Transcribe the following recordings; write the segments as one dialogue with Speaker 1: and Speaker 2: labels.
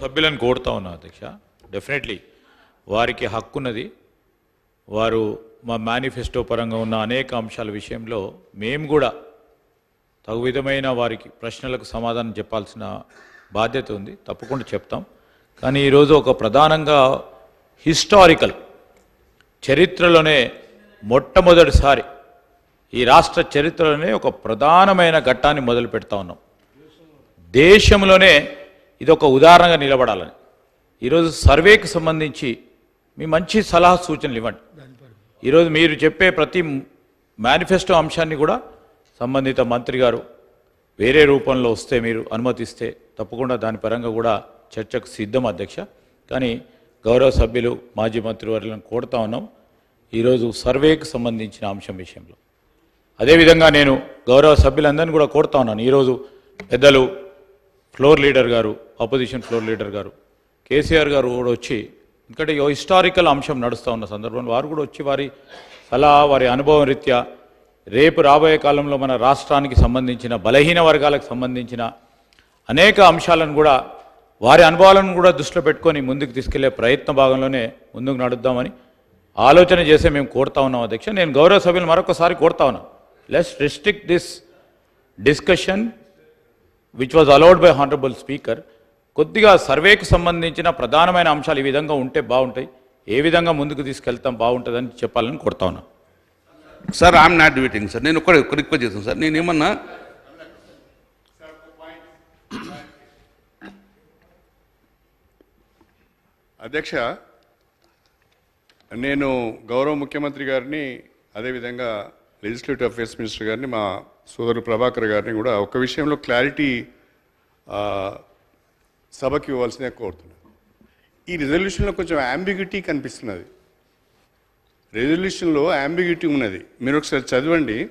Speaker 1: సభ్యులను కోరుతా ఉన్నా అధ్యక్ష. డెఫినెట్లీ వారికి హక్కున్నది. వారు మా మేనిఫెస్టో పరంగా ఉన్న అనేక అంశాల విషయంలో మేము కూడా తగు విధమైన వారికి ప్రశ్నలకు సమాధానం చెప్పాల్సిన బాధ్యత ఉంది. తప్పకుండా చెప్తాం. కానీ ఈరోజు ఒక ప్రధానంగా హిస్టారికల్ చరిత్రలోనే మొట్టమొదటిసారి ఈ రాష్ట్ర చరిత్రలోనే ఒక ప్రధానమైన ఘట్టాన్ని మొదలు పెడతా ఉన్నాం. దేశంలోనే ఇది ఒక ఉదాహరణగా నిలబడాలని. ఈరోజు సర్వేకి సంబంధించి మీ మంచి సలహా సూచనలు ఇవ్వండి. ఈరోజు మీరు చెప్పే ప్రతి మేనిఫెస్టో అంశాన్ని కూడా సంబంధిత మంత్రి గారు వేరే రూపంలో వస్తే మీరు అనుమతిస్తే తప్పకుండా దాని పరంగా కూడా చర్చకు సిద్ధం అధ్యక్ష. కానీ గౌరవ సభ్యులు మాజీ మంత్రివర్యులను కోరుతా ఉన్నాం ఈరోజు సర్వేకి సంబంధించిన అంశం విషయంలో. అదేవిధంగా నేను గౌరవ సభ్యులందరినీ కూడా కోరుతా ఉన్నాను. ఈరోజు పెద్దలు ఫ్లోర్ లీడర్ గారు అపోజిషన్ ఫ్లోర్ లీడర్ గారు. కేసీఆర్ గారు కూడా వచ్చి ఎందుకంటే హిస్టారికల్ అంశం నడుస్తూ ఉన్న సందర్భంలో వారు కూడా వచ్చి వారి సలహా వారి అనుభవం రీత్యా రేపు రాబోయే కాలంలో మన రాష్ట్రానికి సంబంధించిన బలహీన వర్గాలకు సంబంధించిన అనేక అంశాలను కూడా వారి అనుభవాలను కూడా దృష్టిలో పెట్టుకొని ముందుకు తీసుకెళ్ళే ప్రయత్న భాగంలోనే ముందుకు నడుద్దామని ఆలోచన చేసే మేము కోరుతా ఉన్నాం అధ్యక్ష. నేను గౌరవ సభ్యులు మరొకసారి కోరుతా ఉన్నాను let's restrict this discussion which was allowed by honourable speaker కొద్దిగా సర్వేకి సంబంధించిన ప్రధానమైన అంశాలు ఈ విధంగా ఉంటే బాగుంటాయి. ఏ విధంగా ముందుకు తీసుకెళ్తాం బాగుంటుందని చెప్పాలని కోరుతా ఉన్నాను
Speaker 2: sir I'm not waiting sir నేను ఒక్కడ ఒక్క రిక్వెస్ట్ చేస్తాను సార్ నేను ఏమన్నా
Speaker 3: అధ్యక్ష నేను గౌరవ ముఖ్యమంత్రి గారిని అదేవిధంగా లెజిస్లేటివ్ అఫేర్స్ మినిస్టర్ గారిని మా సోదరుడు ప్రభాకర్ గారిని కూడా ఒక విషయంలో క్లారిటీ ఆ, సభకి ఇవ్వాల్సిందే కోరుతున్నాను. ఈ రిజల్యూషన్లో కొంచెం అంబిగ్యూటీ కనిపిస్తున్నది. రెజల్యూషన్లో అంబిగ్యూటీ ఉన్నది. మీరు ఒకసారి చదవండి.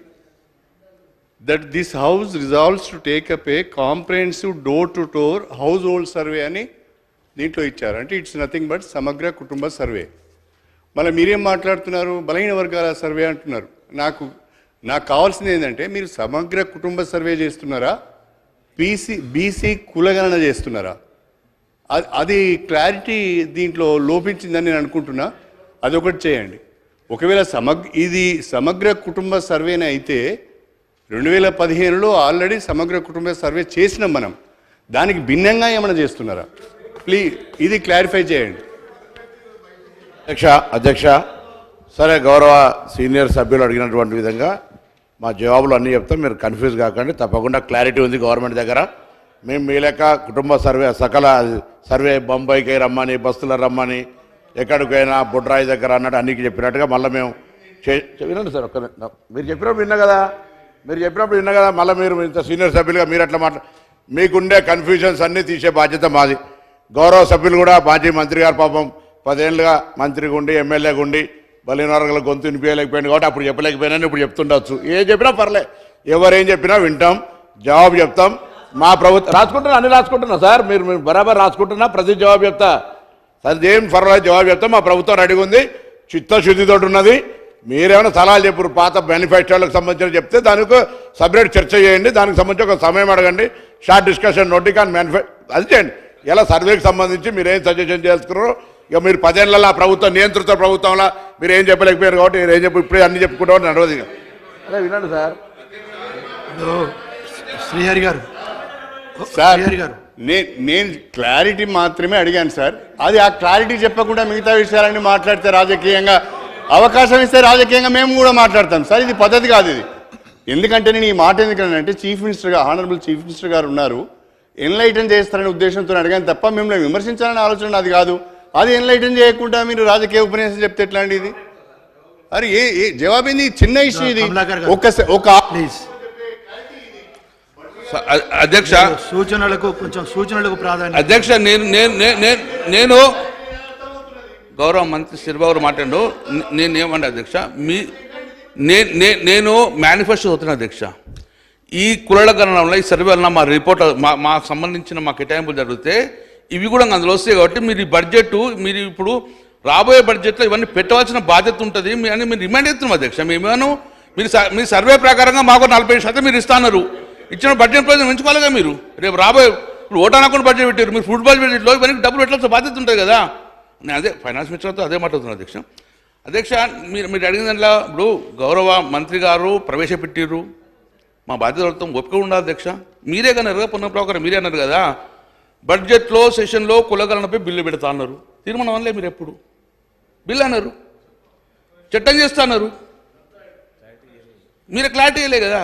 Speaker 3: That this house resolves to take up a comprehensive door to door household survey అని దీంట్లో ఇచ్చారు. అంటే ఇట్స్ నథింగ్ బట్ సమగ్ర కుటుంబ సర్వే మళ్ళీ మీరేం మాట్లాడుతున్నారు? బలహీన వర్గాల సర్వే అంటున్నారు. నాకు నాకు కావాల్సింది ఏంటంటే మీరు సమగ్ర కుటుంబ సర్వే చేస్తున్నారా? బీసీ బీసీ కులగణన చేస్తున్నారా? అది- అది క్లారిటీ దీంట్లో లోపించిందని నేను అనుకుంటున్నా. అదొకటి చేయండి. ఒకవేళ సమగ్ర ఇది సమగ్ర కుటుంబ సర్వేనే అయితే రెండు వేల పదిహేనులో ఆల్రెడీ సమగ్ర కుటుంబ సర్వే చేసినాం మనం. దానికి భిన్నంగా ఏమైనా చేస్తున్నారా? ప్లీజ్ ఇది క్లారిఫై చేయండి.
Speaker 4: అధ్యక్ష అధ్యక్ష సరే గౌరవ సీనియర్ సభ్యులు అడిగినటువంటి విధంగా మా జవాబులు అన్నీ చెప్తాం. మీరు కన్ఫ్యూజ్ కాకండి. తప్పకుండా క్లారిటీ ఉంది గవర్నమెంట్ దగ్గర. మేము మీ లెక్క కుటుంబ సర్వే సకల సర్వే బొంబాయికి రమ్మని బస్సులో రమ్మని ఎక్కడికైనా బుడ్రాయి దగ్గర అన్నట్టు అన్నికి చెప్పినట్టుగా మళ్ళీ మేము చే వినండి సార్ ఒక్క మీరు చెప్పినప్పుడు విన్నా కదా మీరు చెప్పినప్పుడు విన్నా కదా మళ్ళీ మీరు ఇంత సీనియర్ సభ్యులుగా మీరు అట్లా మాట్లా మీకుండే కన్ఫ్యూజన్స్ అన్నీ తీసే బాధ్యత మాది. గౌరవ సభ్యులు కూడా మాజీ మంత్రి గారు పాపం పదేళ్ళుగా మంత్రిగా ఉండి ఎమ్మెల్యేగా ఉండి బలిన వర్గాల గొంతు వినిపించలేకపోయింది కాబట్టి అప్పుడు చెప్పలేకపోయినా ఇప్పుడు చెప్తుండొచ్చు. ఏం చెప్పినా పర్లే ఎవరేం చెప్పినా వింటాం జవాబు చెప్తాం. మా ప్రభుత్వం రాసుకుంటున్నా అన్ని రాసుకుంటున్నా. సార్ మీరు మీరు బరాబర్ రాసుకుంటున్నా ప్రతి జవాబు చెప్తా. సరే ఏం పర్వాలేదు జవాబు చెప్తా మా ప్రభుత్వం రెడీగా ఉంది. చిత్తశుద్ధితో ఉన్నది మీరేమైనా సలహాలు చెప్పారు పాత మేనిఫెస్టోలకు సంబంధించిన చెప్తే దానికి సపరేట్ చర్చ చేయండి. దానికి సంబంధించి ఒక సమయం అడగండి. షార్ట్ డిస్కషన్ నోటికాన్ మేనిఫె అది చేయండి. ఇలా సర్వేకి సంబంధించి మీరు ఏం సజెషన్ చేసుకున్నారో ఇక మీరు పదేళ్ళ ఆ ప్రభుత్వం నియంత్రిత ప్రభుత్వంలో మీరు ఏం చెప్పలేకపోయారు కాబట్టి మీరు ఏం చెప్పి ఇప్పుడే అన్ని చెప్పుకుంటామని నడవదు ఇక. అదే వినండి సార్.
Speaker 5: శ్రీహరి గారు.
Speaker 3: సార్
Speaker 5: గారు.
Speaker 3: నేను క్లారిటీ మాత్రమే అడిగాను సార్. అది ఆ క్లారిటీ చెప్పకుండా మిగతా విషయాలన్నీ మాట్లాడితే రాజకీయంగా అవకాశం ఇస్తే రాజకీయంగా మేము కూడా మాట్లాడతాం. సార్ ఇది పద్ధతి కాదు ఇది. ఎందుకంటే నేను ఈ మాట ఎందుకంటే చీఫ్ మినిస్టర్గా హానరబుల్ చీఫ్ మినిస్టర్ గారు ఉన్నారు. ఎన్లైటన్ చేస్తారనే ఉద్దేశంతో అడిగాను తప్ప మిమ్మల్ని విమర్శించాలనే ఆలోచన అది కాదు. అది ఎన్లైటన్ చేయకుండా మీరు రాజకీయ ఉపన్యాసం చెప్తే ఎట్లా అండి ఇది? అరే ఏ ఏ జవాబేంది చిన్న ఇష్యూ ఇది.
Speaker 5: గారు.
Speaker 3: ఒక
Speaker 5: ప్లీజ్.
Speaker 2: అధ్యక్ష
Speaker 5: సూచనలకు కొంచెం సూచనలకు ప్రాధాన్యత
Speaker 2: అధ్యక్ష నేను నేను నేను- గౌరవ మంత్రి శ్రీబాబు గారు మాట్లాడు నేను ఏమంటే అధ్యక్ష మీ నేను మేనిఫెస్టో చదువుతున్నా అధ్యక్ష. ఈ కులల గణనంలో ఈ సర్వే వలన మా రిపోర్ట్ మా మాకు సంబంధించిన మా కేటాయింపులు జరిగితే ఇవి కూడా అందులో వస్తాయి కాబట్టి మీరు ఈ బడ్జెట్ మీరు ఇప్పుడు రాబోయే బడ్జెట్లో ఇవన్నీ పెట్టవలసిన బాధ్యత ఉంటుంది అని మీరు రిమైండ్ చేస్తున్నాం అధ్యక్ష. మేమేమో మీరు స- మీ సర్వే ప్రకారంగా మాకు నలభై శాతం మీరు ఇస్తున్నారు ఇచ్చిన బడ్జెట్ ప్రయోజనం ఉంచుకోవాలిగా మీరు? రేపు రాబోయే ఇప్పుడు ఓటాన్ అకౌంట్ బడ్జెట్ పెట్టారు. మీరు ఫుట్బాల్ బడ్జెట్లో ఇవన్నీ డబ్బులు పెట్టాల్సిన బాధ్యత ఉంటుంది కదా. నేను అదే ఫైనాన్స్ మినిస్టర్తో అదే మాట్లాడుతున్నాను అధ్యక్ష. అధ్యక్ష మీరు మీరు అడిగిన దాంట్లో ఇప్పుడు గౌరవ మంత్రి గారు ప్రవేశపెట్టిర్రు. మా బాధ్యతలతో ఒప్పుక ఉండాలి అధ్యక్ష. మీరే కన్నారు కదా పునః ప్రకారం మీరే అన్నారు కదా. బడ్జెట్లో సెషన్లో కులగలనపై బిల్లు పెడతా అన్నారు. తీర్మానం అనలే మీరు ఎప్పుడు? బిల్లు అన్నారు. చట్టం చేస్తా అన్నారు. మీరు క్లారిటీ ఇవ్వలే కదా.